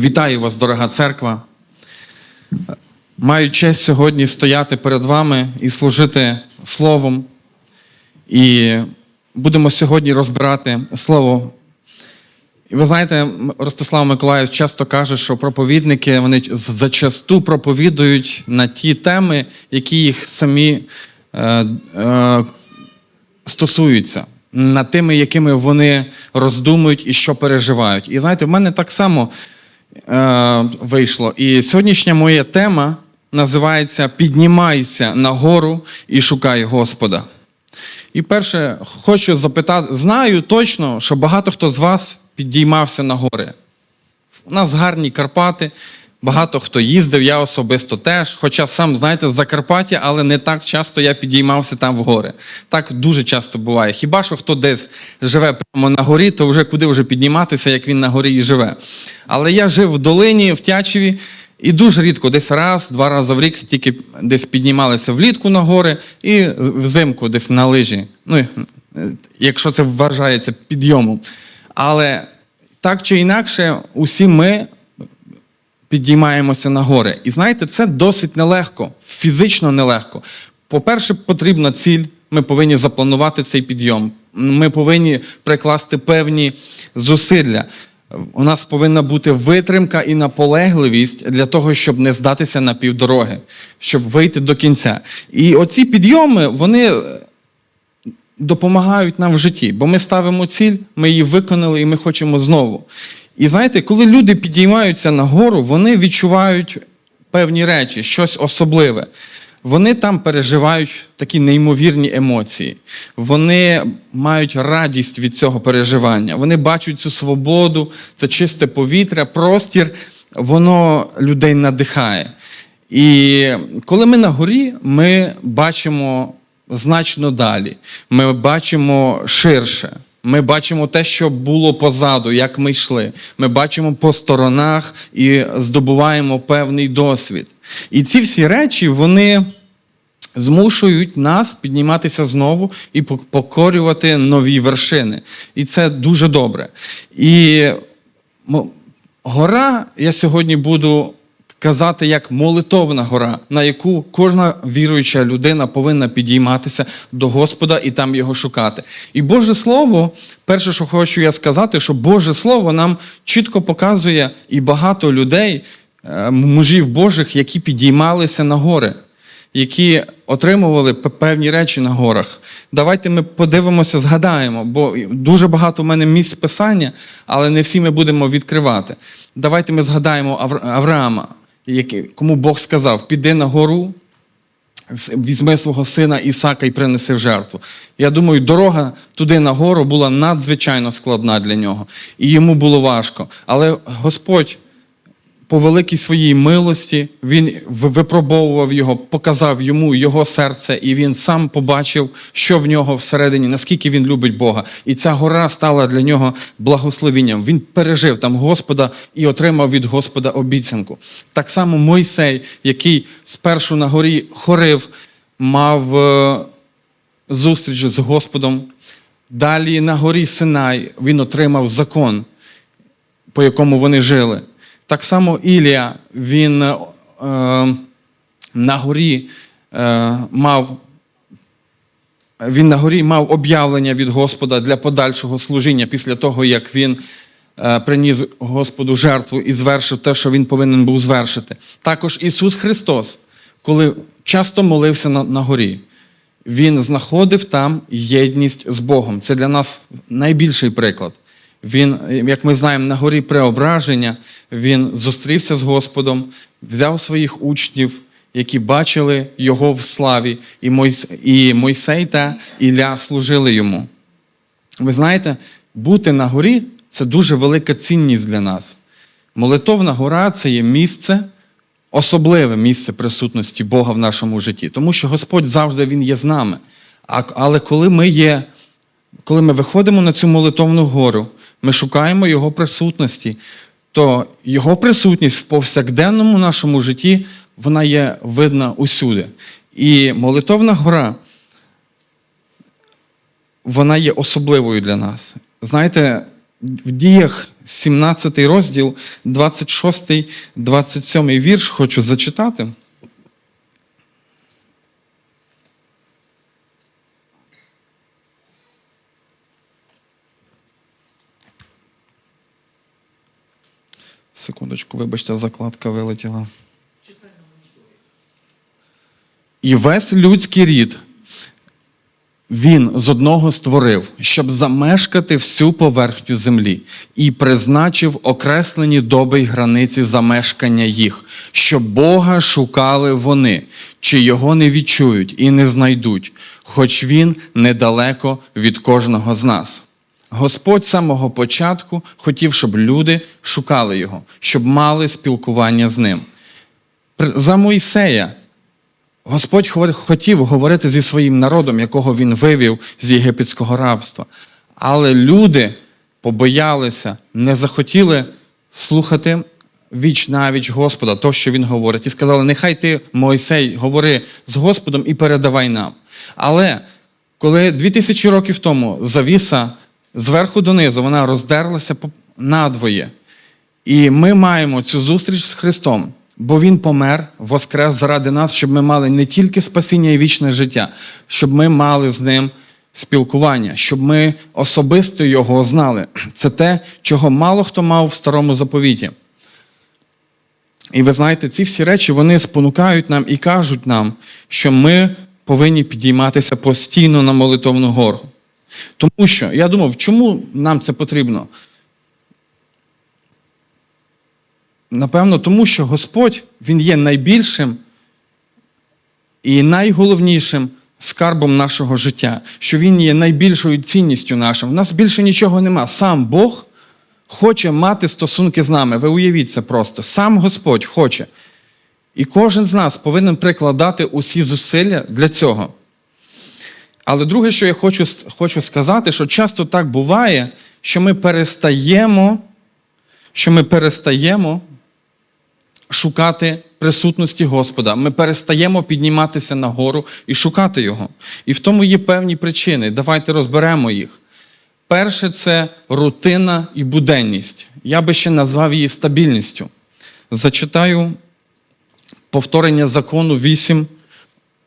Вітаю вас, дорога церква. Маю честь сьогодні стояти перед вами і служити Словом. І будемо сьогодні розбирати Слово. І ви знаєте, Ростислав Миколаїв часто каже, що проповідники вони зачасту проповідують на ті теми, які їх самі е, е, стосуються, над тими, якими вони роздумують і що переживають. І знаєте, в мене так само е, вийшло. І сьогоднішня моя тема називається Піднімайся нагору і шукай Господа. І перше, хочу запитати: знаю точно, що багато хто з вас підіймався на гори. У нас гарні Карпати, багато хто їздив, я особисто теж. Хоча сам, знаєте, з Закарпаття, але не так часто я підіймався там в гори. Так дуже часто буває. Хіба що хто десь живе прямо на горі, то вже куди вже підніматися, як він на горі і живе. Але я жив в долині, в Тячеві, і дуже рідко, десь раз, два рази в рік тільки десь піднімалися влітку на гори і взимку десь на лижі. Ну, якщо це вважається підйомом. Але так чи інакше, усі ми підіймаємося на гори. І знаєте, це досить нелегко, фізично нелегко. По-перше, потрібна ціль. Ми повинні запланувати цей підйом. Ми повинні прикласти певні зусилля. У нас повинна бути витримка і наполегливість для того, щоб не здатися на півдороги, щоб вийти до кінця. І оці підйоми, вони допомагають нам в житті, бо ми ставимо ціль, ми її виконали і ми хочемо знову. І знаєте, коли люди підіймаються нагору, вони відчувають певні речі, щось особливе. Вони там переживають такі неймовірні емоції. Вони мають радість від цього переживання. Вони бачать цю свободу, це чисте повітря, простір, воно людей надихає. І коли ми на горі, ми бачимо значно далі. Ми бачимо ширше. Ми бачимо те, що було позаду, як ми йшли. Ми бачимо по сторонах і здобуваємо певний досвід. І ці всі речі, вони змушують нас підніматися знову і покорювати нові вершини. І це дуже добре. І гора, я сьогодні буду казати як молитовна гора, на яку кожна віруюча людина повинна підійматися до Господа і там його шукати. І Боже Слово, перше, що хочу я сказати, що Боже Слово нам чітко показує і багато людей, мужів Божих, які підіймалися на гори. Які отримували певні речі на горах. Давайте ми подивимося, згадаємо, бо дуже багато в мене місць писання, але не всі ми будемо відкривати. Давайте ми згадаємо Авраама кому Бог сказав, піди на гору, візьми свого сина Ісака і принеси в жертву. Я думаю, дорога туди на гору була надзвичайно складна для нього. І йому було важко. Але Господь по великій своїй милості він випробовував його, показав йому його серце, і він сам побачив, що в нього всередині, наскільки він любить Бога. І ця гора стала для нього благословенням. Він пережив там Господа і отримав від Господа обіцянку. Так само Мойсей, який спершу на горі хорив, мав е, зустріч з Господом. Далі на горі Синай він отримав закон, по якому вони жили. Так само Ілія, він е, на горі е, мав він на горі мав об'явлення від Господа для подальшого служіння після того, як він е, приніс Господу жертву і звершив те, що він повинен був звершити. Також Ісус Христос, коли часто молився на, на горі, Він знаходив там єдність з Богом. Це для нас найбільший приклад. Він, як ми знаємо, на горі преображення він зустрівся з Господом, взяв своїх учнів, які бачили його в славі, і Мойсей та Ілля служили йому. Ви знаєте, бути на горі це дуже велика цінність для нас. Молитовна гора це є місце, особливе місце присутності Бога в нашому житті, тому що Господь завжди Він є з нами. Але коли ми є, коли ми виходимо на цю молитовну гору, ми шукаємо Його присутності, то Його присутність в повсякденному нашому житті вона є видна усюди. І молитовна гора, вона є особливою для нас. Знаєте, в діях 17 розділ, 26, 27 вірш хочу зачитати. Секундочку, вибачте, закладка вилетіла. І весь людський рід він з одного створив, щоб замешкати всю поверхню землі, і призначив окреслені доби й границі замешкання їх, щоб Бога шукали вони, чи його не відчують і не знайдуть, хоч він недалеко від кожного з нас. Господь з самого початку хотів, щоб люди шукали його, щоб мали спілкування з ним. За Мойсея Господь хотів говорити зі своїм народом, якого він вивів з єгипетського рабства. Але люди побоялися, не захотіли слухати віч навіч Господа, то, що він говорить, і сказали: нехай ти, Мойсей, говори з Господом і передавай нам. Але коли 2000 років тому завіса зверху донизу, вона роздерлася надвоє. І ми маємо цю зустріч з Христом, бо Він помер, воскрес заради нас, щоб ми мали не тільки спасіння і вічне життя, щоб ми мали з ним спілкування, щоб ми особисто його знали. Це те, чого мало хто мав в старому заповіті. І ви знаєте, ці всі речі вони спонукають нам і кажуть нам, що ми повинні підійматися постійно на молитовну гору. Тому що я думав, чому нам це потрібно? Напевно, тому що Господь Він є найбільшим і найголовнішим скарбом нашого життя, що Він є найбільшою цінністю нашим. У нас більше нічого нема. Сам Бог хоче мати стосунки з нами. Ви уявіть це просто. Сам Господь хоче. І кожен з нас повинен прикладати усі зусилля для цього. Але друге, що я хочу, хочу сказати, що часто так буває, що ми перестаємо, що ми перестаємо шукати присутності Господа. Ми перестаємо підніматися нагору і шукати Його. І в тому є певні причини. Давайте розберемо їх. Перше це рутина і буденність. Я би ще назвав її стабільністю. Зачитаю повторення закону 8,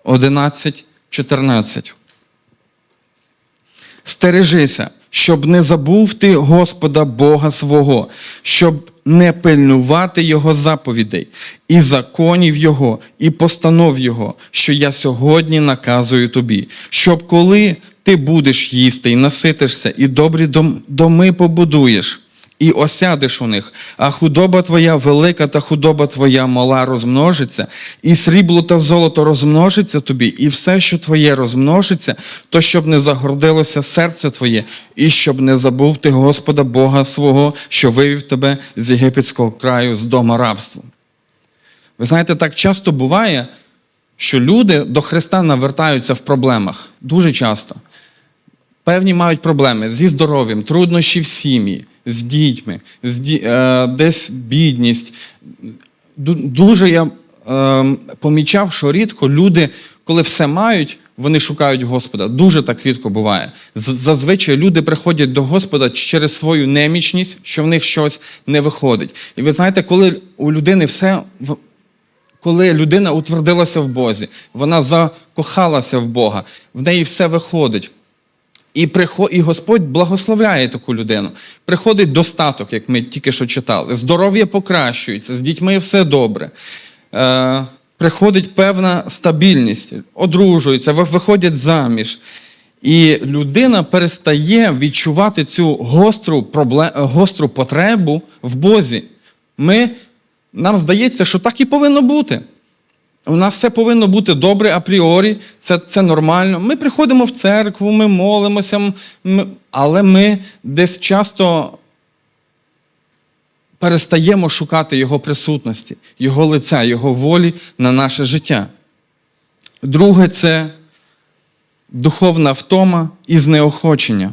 11, 14. Стережися, щоб не забув ти Господа Бога свого, щоб не пильнувати Його заповідей, і законів Його, і постанов Його, що я сьогодні наказую тобі, щоб коли ти будеш їсти і наситишся, і добрі доми побудуєш, і осядеш у них, а худоба твоя велика та худоба твоя мала розмножиться, і срібло та золото розмножиться тобі, і все, що твоє розмножиться, то щоб не загордилося серце твоє, і щоб не забув ти Господа Бога свого, що вивів тебе з єгипетського краю, з дома рабства. Ви знаєте, так часто буває, що люди до Христа навертаються в проблемах. Дуже часто. Певні мають проблеми зі здоров'ям, труднощі в сім'ї, з дітьми, з ді... е, десь бідність. Дуже я е, помічав, що рідко люди, коли все мають, вони шукають Господа. Дуже так рідко буває. Зазвичай люди приходять до Господа через свою немічність, що в них щось не виходить. І ви знаєте, коли у людини все коли людина утвердилася в Бозі, вона закохалася в Бога, в неї все виходить. І, прихо... і Господь благословляє таку людину. Приходить достаток, як ми тільки що читали. Здоров'я покращується, з дітьми все добре. Е... Приходить певна стабільність, одружуються, виходять заміж. І людина перестає відчувати цю гостру, проблем... гостру потребу в Бозі. Ми... Нам здається, що так і повинно бути. У нас все повинно бути добре апріорі, це, це нормально. Ми приходимо в церкву, ми молимося, ми, але ми десь часто перестаємо шукати Його присутності, Його лиця, Його волі на наше життя. Друге це духовна втома і знеохочення.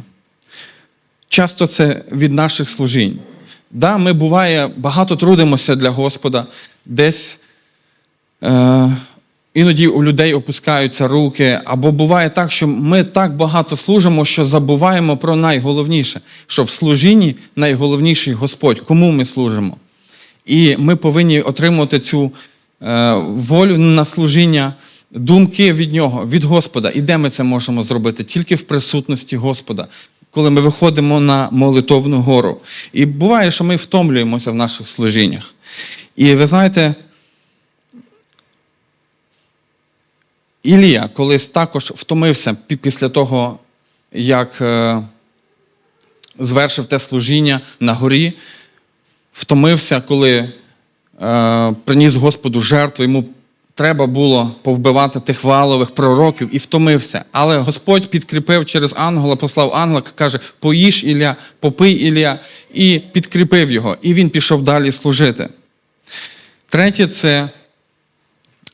Часто це від наших служінь. Да, ми буває багато трудимося для Господа, десь іноді у людей опускаються руки, або буває так, що ми так багато служимо, що забуваємо про найголовніше, що в служінні найголовніший Господь, кому ми служимо. І ми повинні отримувати цю е, волю на служіння, думки від нього, від Господа. І де ми це можемо зробити? Тільки в присутності Господа, коли ми виходимо на молитовну гору. І буває, що ми втомлюємося в наших служіннях. І ви знаєте, Ілія колись також втомився після того, як е, звершив те служіння на горі, втомився, коли е, приніс Господу жертву, йому треба було повбивати тих валових пророків і втомився. Але Господь підкріпив через ангела, послав ангела, каже: поїж Ілля, попий Ілля, і підкріпив його. І він пішов далі служити. Третє це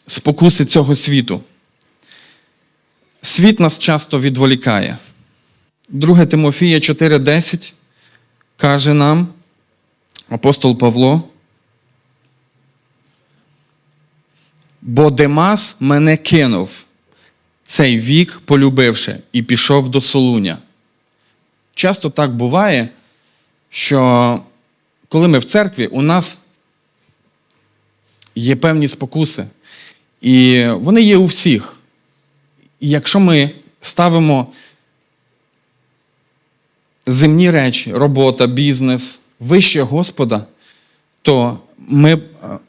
спокуси цього світу. Світ нас часто відволікає. 2 Тимофія 4:10 каже нам апостол Павло. Бо Демас мене кинув, цей вік полюбивши, і пішов до Солуня. Часто так буває, що коли ми в церкві, у нас є певні спокуси. І вони є у всіх. І якщо ми ставимо земні речі, робота, бізнес вище Господа, то ми е,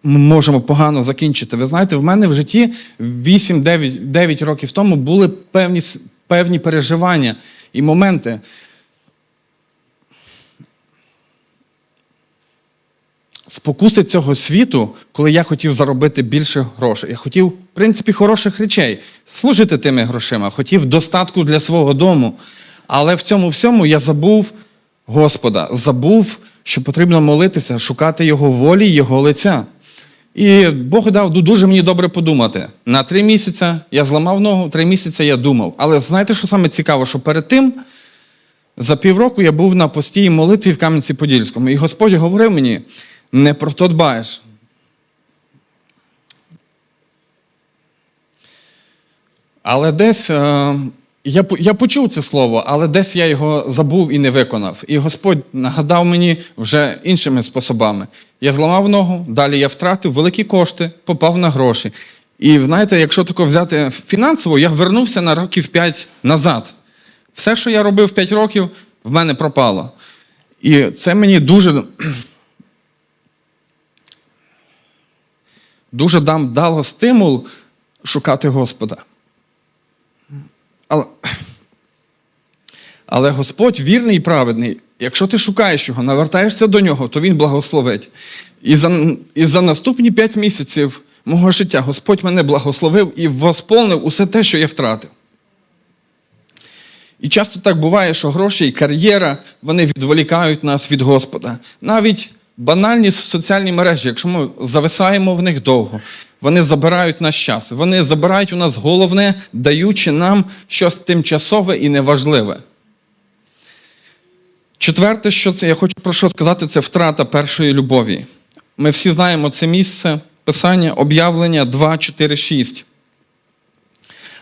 можемо погано закінчити. Ви знаєте, в мене в житті 8-9 років тому були певні, певні переживання і моменти. Спокуси цього світу, коли я хотів заробити більше грошей. Я хотів, в принципі, хороших речей, служити тими грошима, хотів достатку для свого дому. Але в цьому всьому я забув Господа, забув, що потрібно молитися, шукати Його волі, Його лиця. І Бог дав дуже мені добре подумати. На три місяці я зламав ногу, три місяці я думав. Але знаєте, що саме цікаво, що перед тим за півроку я був на постійній молитві в Кам'янці-Подільському, і Господь говорив мені: не про то дбаєш. Але десь е, я, я почув це слово, але десь я його забув і не виконав. І Господь нагадав мені вже іншими способами. Я зламав ногу, далі я втратив великі кошти, попав на гроші. І знаєте, якщо тако взяти фінансово, я вернувся на років 5 назад. Все, що я робив 5 років, в мене пропало. І це мені дуже, дуже дам, дало стимул шукати Господа. Але, але Господь вірний і праведний. Якщо ти шукаєш його, навертаєшся до нього, то Він благословить. І за, і за наступні п'ять місяців мого життя Господь мене благословив і восполнив усе те, що я втратив. І часто так буває, що гроші і кар'єра вони відволікають нас від Господа. Навіть банальні соціальні мережі, якщо ми зависаємо в них довго, вони забирають наш час. Вони забирають у нас головне, даючи нам щось тимчасове і неважливе. Четверте, що це я хочу про що сказати, це втрата першої любові. Ми всі знаємо це місце писання, об'явлення 2, 4, 6.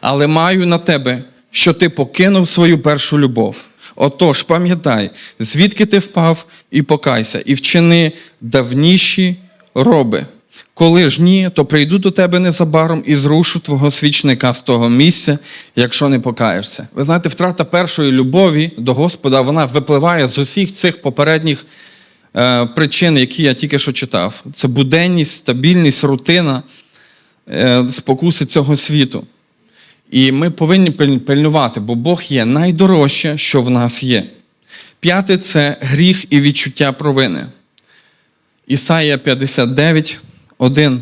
Але маю на тебе, що ти покинув свою першу любов. Отож, пам'ятай, звідки ти впав, і покайся, і вчини давніші роби. Коли ж ні, то прийду до тебе незабаром і зрушу твого свічника з того місця, якщо не покаєшся. Ви знаєте, втрата першої любові до Господа вона випливає з усіх цих попередніх е, причин, які я тільки що читав. Це буденність, стабільність, рутина, е, спокуси цього світу. І ми повинні пильнувати, бо Бог є найдорожче, що в нас є. П'яте це гріх і відчуття провини. Ісая 59, 1.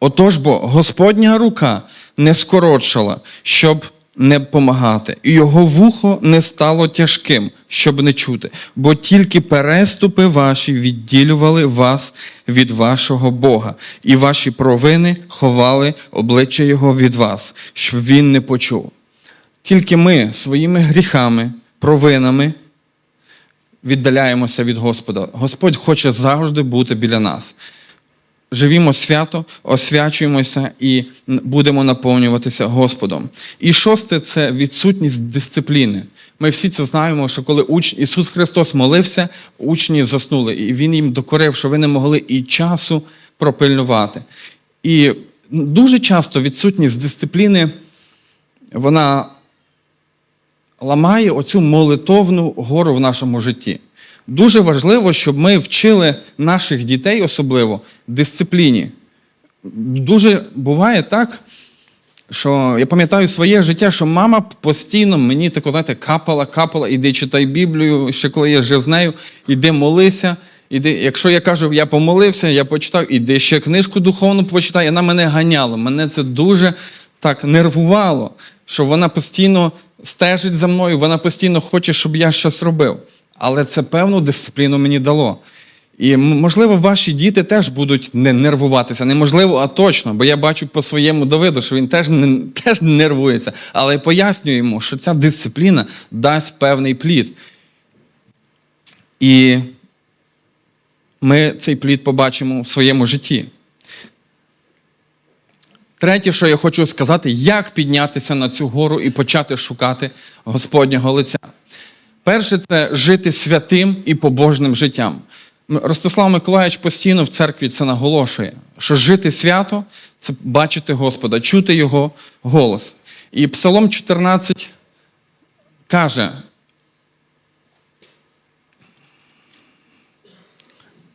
Отож бо Господня рука не скоротшала, щоб не помагати, і його вухо не стало тяжким, щоб не чути, бо тільки переступи ваші відділювали вас від вашого Бога, і ваші провини ховали обличчя Його від вас, щоб він не почув. Тільки ми своїми гріхами, провинами віддаляємося від Господа. Господь хоче завжди бути біля нас. Живімо свято, освячуємося і будемо наповнюватися Господом. І шосте це відсутність дисципліни. Ми всі це знаємо, що коли уч... Ісус Христос молився, учні заснули, і Він їм докорив, що ви не могли і часу пропильнувати. І дуже часто відсутність дисципліни, вона ламає оцю молитовну гору в нашому житті. Дуже важливо, щоб ми вчили наших дітей, особливо дисципліні. Дуже буває так, що я пам'ятаю своє життя, що мама постійно мені тако, знаєте, капала, капала, іди читай Біблію, ще коли я жив з нею, іди молися. Іди, якщо я кажу, я помолився, я почитав, іди ще книжку духовну почитай, вона мене ганяла. Мене це дуже так нервувало, що вона постійно стежить за мною, вона постійно хоче, щоб я щось робив. Але це певну дисципліну мені дало. І можливо, ваші діти теж будуть не нервуватися. Неможливо, а точно, бо я бачу по своєму Давиду, що він теж не, теж не нервується. Але я пояснюю йому, що ця дисципліна дасть певний плід. І ми цей плід побачимо в своєму житті. Третє, що я хочу сказати, як піднятися на цю гору і почати шукати Господнього лиця. Перше це жити святим і побожним життям. Ростислав Миколаївич постійно в церкві це наголошує, що жити свято це бачити Господа, чути Його голос. І Псалом 14 каже: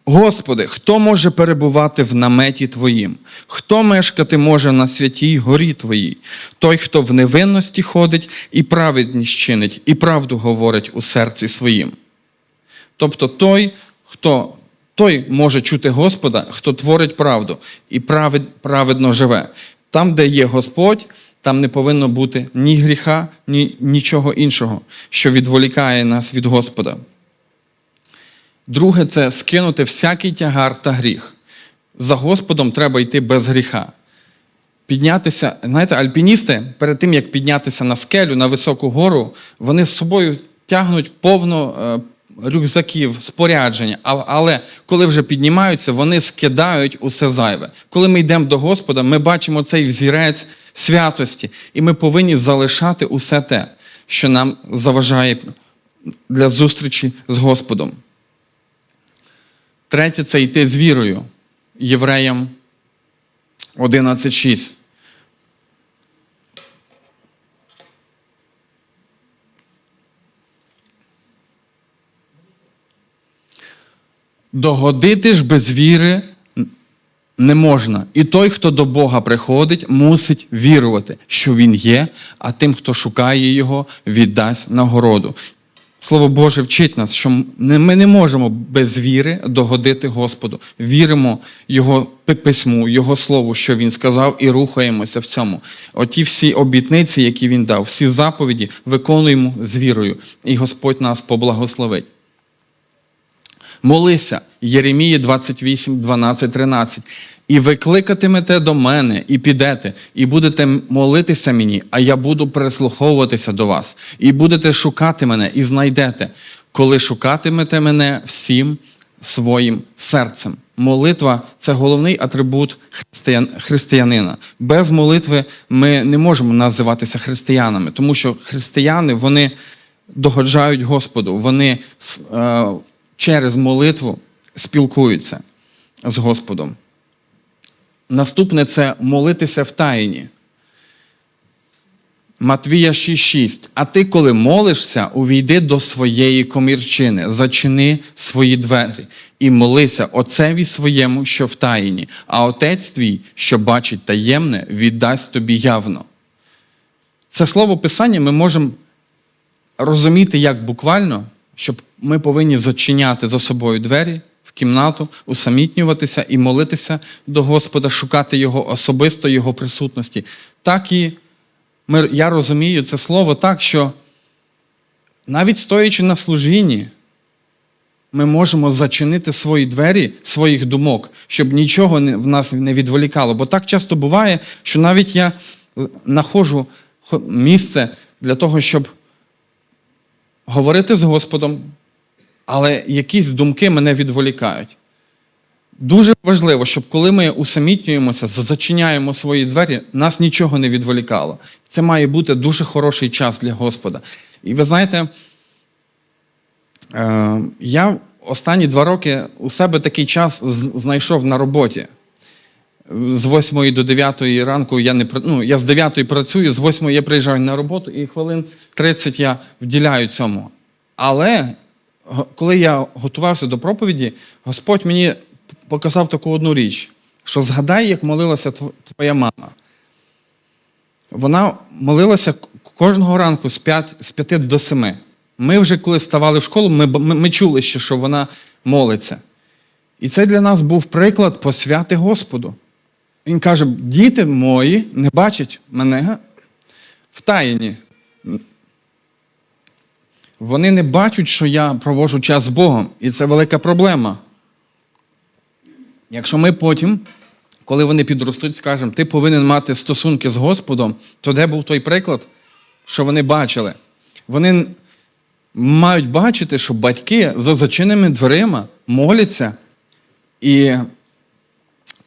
Господи, хто може перебувати в наметі Твоїм? Хто мешкати може на святій горі Твоїй? Той, хто в невинності ходить і праведність чинить, і правду говорить у серці своїм. Тобто той, хто той може чути Господа, хто творить правду і правед, праведно живе. Там, де є Господь, там не повинно бути ні гріха, ні нічого іншого, що відволікає нас від Господа. Друге це скинути всякий тягар та гріх. За Господом треба йти без гріха. Піднятися, знаєте, альпіністи перед тим, як піднятися на скелю, на високу гору, вони з собою тягнуть повно е, рюкзаків, спорядження. Але коли вже піднімаються, вони скидають усе зайве. Коли ми йдемо до Господа, ми бачимо цей взірець святості, і ми повинні залишати усе те, що нам заважає для зустрічі з Господом. Третє це йти з вірою. Євреям 11.6. Догодити ж без віри не можна. І той, хто до Бога приходить, мусить вірувати, що Він є, а тим, хто шукає Його, віддасть нагороду. Слово Боже вчить нас, що ми не можемо без віри догодити Господу. Віримо Його письму, Його слову, що Він сказав, і рухаємося в цьому. Оті всі обітниці, які Він дав, всі заповіді виконуємо з вірою, і Господь нас поблагословить. Молися, Єремії 28, 12, 13. І викликатимете до мене, і підете, і будете молитися мені, а я буду прислуховуватися до вас. І будете шукати мене, і знайдете, коли шукатимете мене всім своїм серцем. Молитва це головний атрибут християн, християнина. Без молитви ми не можемо називатися християнами, тому що християни вони догоджають Господу, вони е, через молитву спілкуються з Господом. Наступне це молитися в таїні. Матвія 6,6. А ти, коли молишся, увійди до своєї комірчини, зачини свої двері і молися Отцеві своєму, що в таїні, а Отець твій, що бачить таємне, віддасть тобі явно. Це слово Писання ми можемо розуміти як буквально, щоб ми повинні зачиняти за собою двері кімнату, усамітнюватися і молитися до Господа, шукати Його особисто, Його присутності. Так і ми, я розумію це слово так, що навіть стоячи на служінні, ми можемо зачинити свої двері своїх думок, щоб нічого в нас не відволікало. Бо так часто буває, що навіть я знаходжу місце для того, щоб говорити з Господом, але якісь думки мене відволікають. Дуже важливо, щоб коли ми усамітнюємося, зачиняємо свої двері, нас нічого не відволікало. Це має бути дуже хороший час для Господа. І ви знаєте, е, я останні два роки у себе такий час знайшов на роботі. З 8 до 9 ранку я не ну, я з 9 працюю, з 8 я приїжджаю на роботу, і хвилин 30 я вділяю цьому. Але коли я готувався до проповіді, Господь мені показав таку одну річ, що згадай, як молилася твоя мама. Вона молилася кожного ранку з 5, з 5 до 7. Ми вже коли вставали в школу, ми, ми, ми чули ще, що вона молиться. І це для нас був приклад посвяти Господу. Він каже: діти мої не бачать мене в таїні. Вони не бачать, що я проводжу час з Богом, і це велика проблема. Якщо ми потім, коли вони підростуть, скажемо, ти повинен мати стосунки з Господом, то де був той приклад, що вони бачили? Вони мають бачити, що батьки за зачиненими дверима моляться і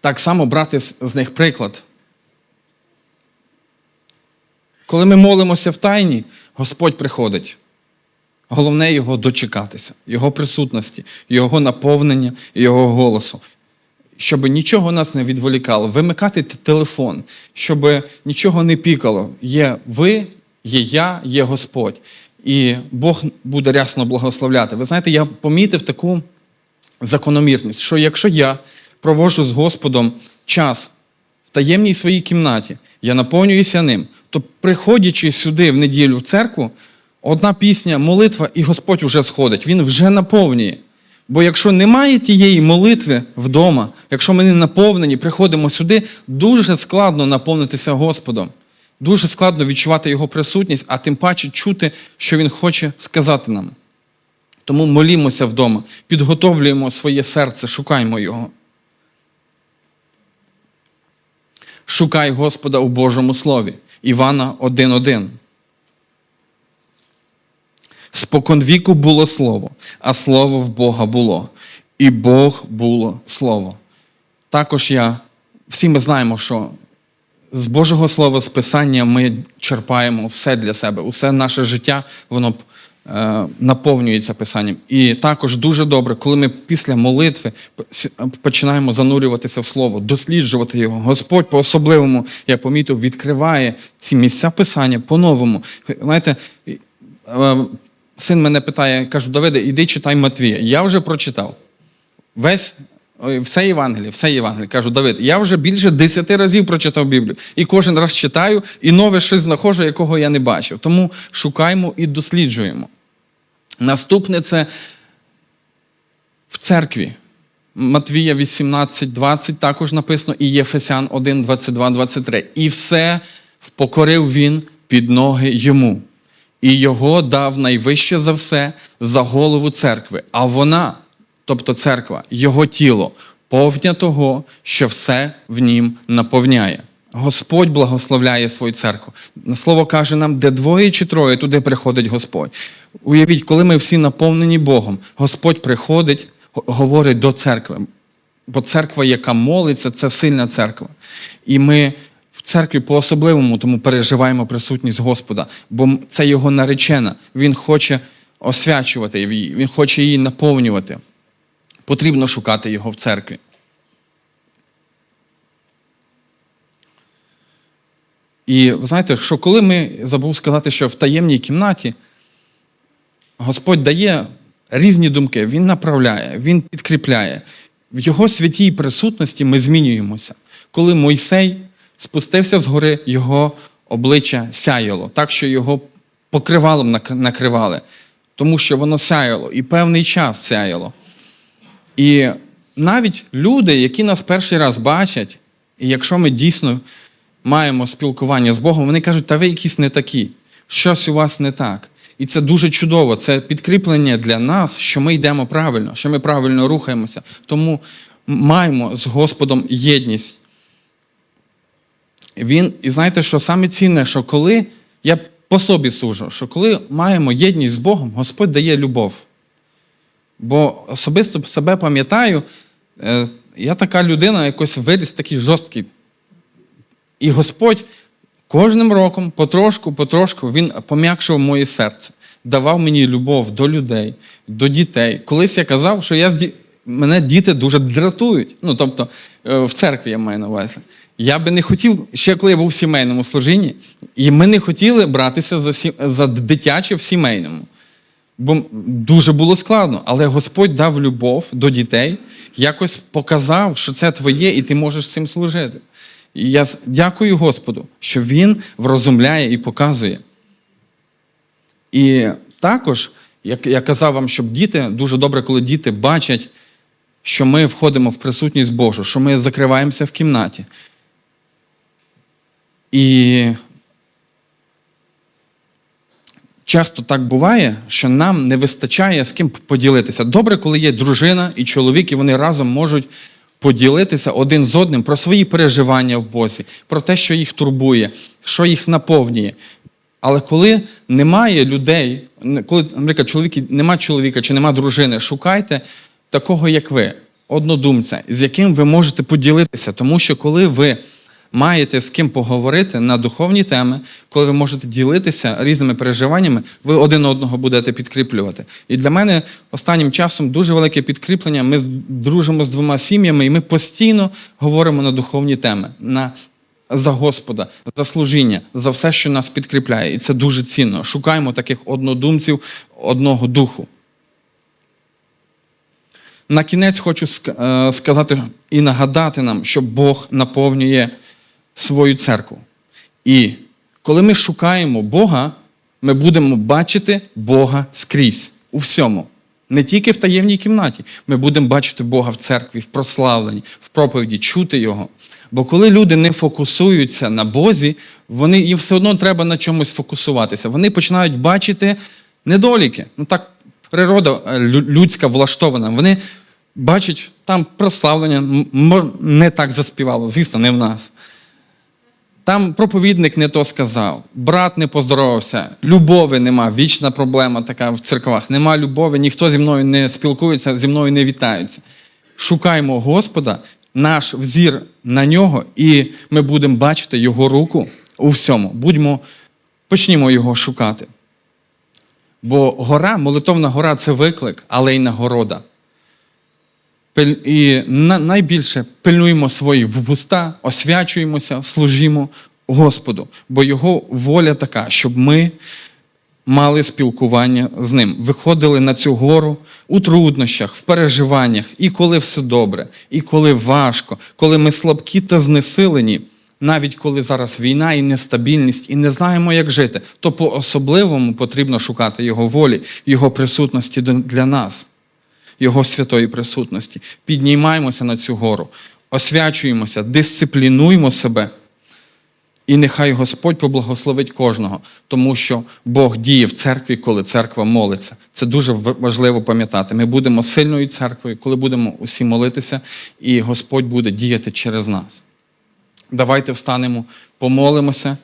так само брати з них приклад. Коли ми молимося в тайні, Господь приходить. Головне його дочекатися, його присутності, його наповнення, його голосу. Щоб нічого нас не відволікало, вимикати телефон, щоб нічого не пікало. Є ви, є я, є Господь. І Бог буде рясно благословляти. Ви знаєте, я помітив таку закономірність, що якщо я проводжу з Господом час в таємній своїй кімнаті, я наповнююся ним, то приходячи сюди в неділю в церкву, одна пісня, молитва, і Господь вже сходить, Він вже наповнює. Бо якщо немає тієї молитви вдома, якщо ми не наповнені, приходимо сюди, дуже складно наповнитися Господом. Дуже складно відчувати Його присутність, а тим паче чути, що Він хоче сказати нам. Тому молімося вдома, підготовлюємо своє серце, шукаймо його. Шукай Господа у Божому Слові. Івана 1.1. Споконвіку було слово, а слово в Бога було. І Бог було слово. Також я, всі ми знаємо, що з Божого Слова, з Писання ми черпаємо все для себе. Усе наше життя, воно е, наповнюється Писанням. І також дуже добре, коли ми після молитви починаємо занурюватися в Слово, досліджувати його. Господь по-особливому, я помітив, відкриває ці місця Писання по-новому. Знаєте, е, син мене питає, кажу, Давиде, іди читай Матвія. Я вже прочитав. Весь все Євангеліє, все Євангеліє. Кажу, Давид, я вже більше десяти разів прочитав Біблію. І кожен раз читаю, і нове щось знаходжу, якого я не бачив. Тому шукаємо і досліджуємо. Наступне це в церкві. Матвія 18, 20 також написано, і Єфесян 1, 22, 23. І все впокорив він під ноги йому. І його дав найвище за все за голову церкви. А вона, тобто церква, його тіло, повня того, що все в нім наповняє. Господь благословляє свою церкву. Слово каже нам, де двоє чи троє, туди приходить Господь. Уявіть, коли ми всі наповнені Богом, Господь приходить, говорить до церкви. Бо церква, яка молиться, це сильна церква. І ми церкві по-особливому тому переживаємо присутність Господа, бо це його наречена. Він хоче освячувати її, він хоче її наповнювати. Потрібно шукати його в церкві. І ви знаєте, що коли ми забув сказати, що в таємній кімнаті Господь дає різні думки, Він направляє, Він підкріпляє. В Його святій присутності ми змінюємося. Коли Мойсей спустився з гори, його обличчя сяяло, так що його покривалом накривали, тому що воно сяяло і певний час сяяло. І навіть люди, які нас перший раз бачать, і якщо ми дійсно маємо спілкування з Богом, вони кажуть, та ви якісь не такі, щось у вас не так. І це дуже чудово. Це підкріплення для нас, що ми йдемо правильно, що ми правильно рухаємося. Тому маємо з Господом єдність. Він, і знаєте, що саме цінне, що коли я по собі сужу, що коли маємо єдність з Богом, Господь дає любов. Бо особисто себе пам'ятаю, е, я така людина, якось виріс такий жорсткий. І Господь кожним роком, потрошку, потрошку, Він пом'якшував моє серце, давав мені любов до людей, до дітей. Колись я казав, що я мене діти дуже дратують. Ну, тобто, е, в церкві я маю на увазі. Я би не хотів, ще коли я був в сімейному служінні, і ми не хотіли братися за, сі- за дитяче в сімейному. Бо дуже було складно, але Господь дав любов до дітей, якось показав, що це твоє, і ти можеш цим служити. І я дякую Господу, що Він врозумляє і показує. І також, як я казав вам, щоб діти, дуже добре, коли діти бачать, що ми входимо в присутність Божу, що ми закриваємося в кімнаті. І часто так буває, що нам не вистачає з ким поділитися. Добре, коли є дружина і чоловік, і вони разом можуть поділитися один з одним про свої переживання в Бозі, про те, що їх турбує, що їх наповнює. Але коли немає людей, коли, наприклад, чоловіки, нема чоловіка чи нема дружини, шукайте такого, як ви, однодумця, з яким ви можете поділитися. Тому що коли ви маєте з ким поговорити на духовні теми, коли ви можете ділитися різними переживаннями, ви один одного будете підкріплювати. І для мене останнім часом дуже велике підкріплення. Ми дружимо з двома сім'ями, і ми постійно говоримо на духовні теми. на за Господа, за служіння, за все, що нас підкріпляє. І це дуже цінно. Шукаємо таких однодумців одного духу. На кінець хочу е, сказати і нагадати нам, що Бог наповнює свою церкву. І коли ми шукаємо Бога, ми будемо бачити Бога скрізь у всьому. Не тільки в таємній кімнаті. Ми будемо бачити Бога в церкві, в прославленні, в проповіді, чути Його. Бо коли люди не фокусуються на Бозі, вони, їм все одно треба на чомусь фокусуватися. Вони починають бачити недоліки. Ну так природа е, людська влаштована. Вони бачать там прославлення, не так заспівало, звісно, не в нас. Там проповідник не то сказав, брат не поздоровався, любові нема, вічна проблема така в церквах. Нема любові, ніхто зі мною не спілкується, зі мною не вітаються. Шукаймо Господа, наш взір на нього, і ми будемо бачити Його руку у всьому. Будьмо, почнімо його шукати. Бо гора, молитовна гора це виклик, але й нагорода. І найбільше пильнуємо свої вуста, освячуємося, служімо Господу, бо Його воля така, щоб ми мали спілкування з ним, виходили на цю гору у труднощах, в переживаннях, і коли все добре, і коли важко, коли ми слабкі та знесилені, навіть коли зараз війна і нестабільність, і не знаємо, як жити, то по-особливому потрібно шукати Його волі, Його присутності для нас. Його святої присутності. Піднімаємося на цю гору, освячуємося, дисциплінуємо себе. І нехай Господь поблагословить кожного, тому що Бог діє в церкві, коли церква молиться. Це дуже важливо пам'ятати. Ми будемо сильною церквою, коли будемо усі молитися, і Господь буде діяти через нас. Давайте встанемо, помолимося